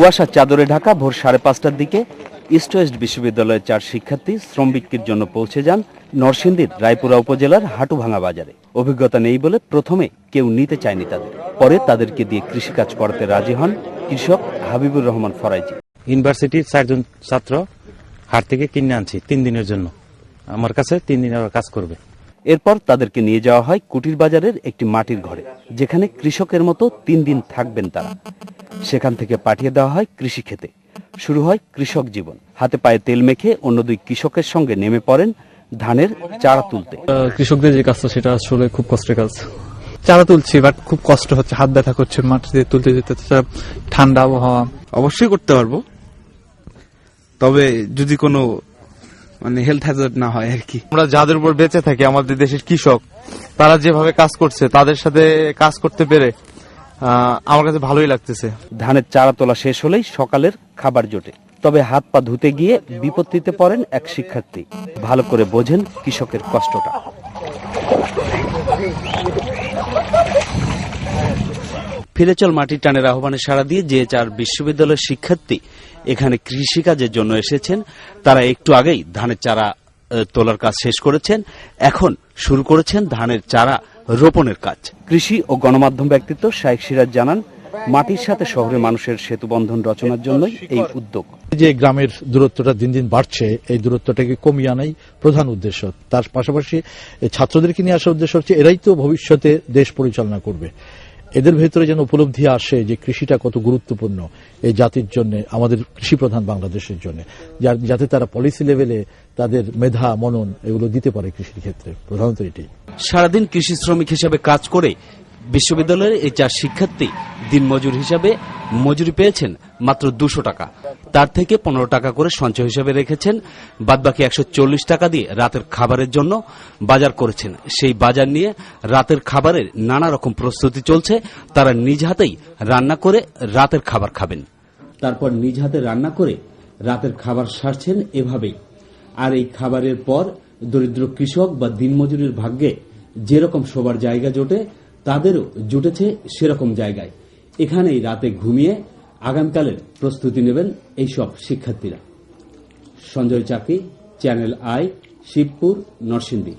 কুয়াশার চাদরে ঢাকা ভোর সাড়ে পাঁচটার দিকে ইস্ট ওয়েস্ট বিশ্ববিদ্যালয়ের চার শিক্ষার্থী শ্রম বিক্রির জন্য পৌঁছে যান নরসিংদীর রায়পুরা উপজেলার হাটুভাঙা বাজারে। অভিজ্ঞতা নেই বলে প্রথমে কেউ নিতে চায়নি তাদের। পরে তাদেরকে দিয়ে কৃষিকাজ করাতে রাজি হন কৃষক হাবিবুর রহমান ফরাইজি। ইউনিভার্সিটির চারজন ছাত্র হাট থেকে কিনে আনছি তিন দিনের জন্য। আমার কাছে তিন দিন ওরা কাজ করবে। এরপর তাদেরকে নিয়ে যাওয়া হয় কুটির বাজারের একটি মাটির ঘরে যেখানে কৃষকের মতো তিন দিন থাকবেন তারা। সেখান থেকে পাঠিয়ে দেওয়া হয় কৃষি খেতে। শুরু হয় কৃষক জীবন। হাতে পায়ে তেল মেখে অন্য দুই কৃষকের সঙ্গে নেমে পড়েন ধানের চারা তুলতে। কৃষকদের যে কাজটা সেটা আসলে খুব কষ্টের কাজ। চারা তুলছি বাট খুব কষ্ট হচ্ছে হাত ব্যথা করছে মাটিতে তুলতে যেতে ঠান্ডা আবহাওয়া। অবশ্যই করতে পারব। তবে যদি কোনো মানে হেলথ হ্যাজার্ড না হয় আর কি। আমরা যাদের উপর বেঁচে থাকি আমাদের দেশের কৃষক তারা যেভাবে কাজ করছে তাদের সাথে কাজ করতে পেরে আমার কাছে ভালোই লাগতেছে। ধানের চারা তোলা শেষ হলেই সকালের খাবার জোটে। তবে হাত পা ধুতে গিয়ে বিপত্তিতে পড়েন এক শিক্ষার্থী। ভালো করে বোঝেন কৃষকের কষ্টটা। ফিরে চল মাটির টানের আহ্বানে সাড়া দিয়ে যে চার বিশ্ববিদ্যালয়ের শিক্ষার্থী এখানে কৃষিকাজের জন্য এসেছেন। তারা একটু আগেই ধানের চারা তোলার কাজ শেষ করেছেন। এখন শুরু করেছেন ধানের চারা রোপণের কাজ। কৃষি ও গণমাধ্যম ব্যক্তিত্ব শাহেক সিরাজ জানান, মাটির সাথে শহরের মানুষের সেতু বন্ধন রচনার জন্যই এই উদ্যোগ। যে গ্রামের দূরত্বটা দিন দিন বাড়ছে, এই দূরত্বটাকে কমিয়ে আনাই প্রধান উদ্দেশ্য। তার পাশাপাশি ছাত্রদেরকে নিয়ে আসার উদ্দেশ্য হচ্ছে, এরাই তো ভবিষ্যতে দেশ পরিচালনা করবে। এদের ভেতরে যেন উপলব্ধি আসে যে কৃষিটা কত গুরুত্বপূর্ণ এই জাতির জন্য, আমাদের কৃষি প্রধান বাংলাদেশের জন্য। যাতে তারা পলিসি লেভেলে তাদের মেধা, মনন এগুলো দিতে পারে কৃষির ক্ষেত্রে। প্রধানত এটি। সারাদিন কৃষি শ্রমিক হিসাবে কাজ করে বিশ্ববিদ্যালয়ের এই চার শিক্ষার্থী দিনমজুর হিসাবে মজুরি পেয়েছেন মাত্র দুশো টাকা। তার থেকে পনেরো টাকা করে সঞ্চয় হিসাবে রেখেছেন। বাদবাকি একশো চল্লিশ টাকা দিয়ে রাতের খাবারের জন্য বাজার করেছেন। সেই বাজার নিয়ে রাতের খাবারের নানা রকম প্রস্তুতি চলছে। তারা নিজ হাতেই রান্না করে রাতের খাবার খাবেন। তারপর নিজ হাতে রান্না করে রাতের খাবার সারছেন এভাবেই। আর এই খাবারের পর দরিদ্র কৃষক বা দিনমজুরের ভাগ্যে যেরকম সবার জায়গা জোটে, তাদেরও জুটেছে সেরকম জায়গায়। এখানেই রাতে ঘুমিয়ে আগামীকালের প্রস্তুতি নেবেন এইসব শিক্ষার্থীরা। সঞ্জয় চাকরি চ্যানেল আই শিবপুর নরসিংদী।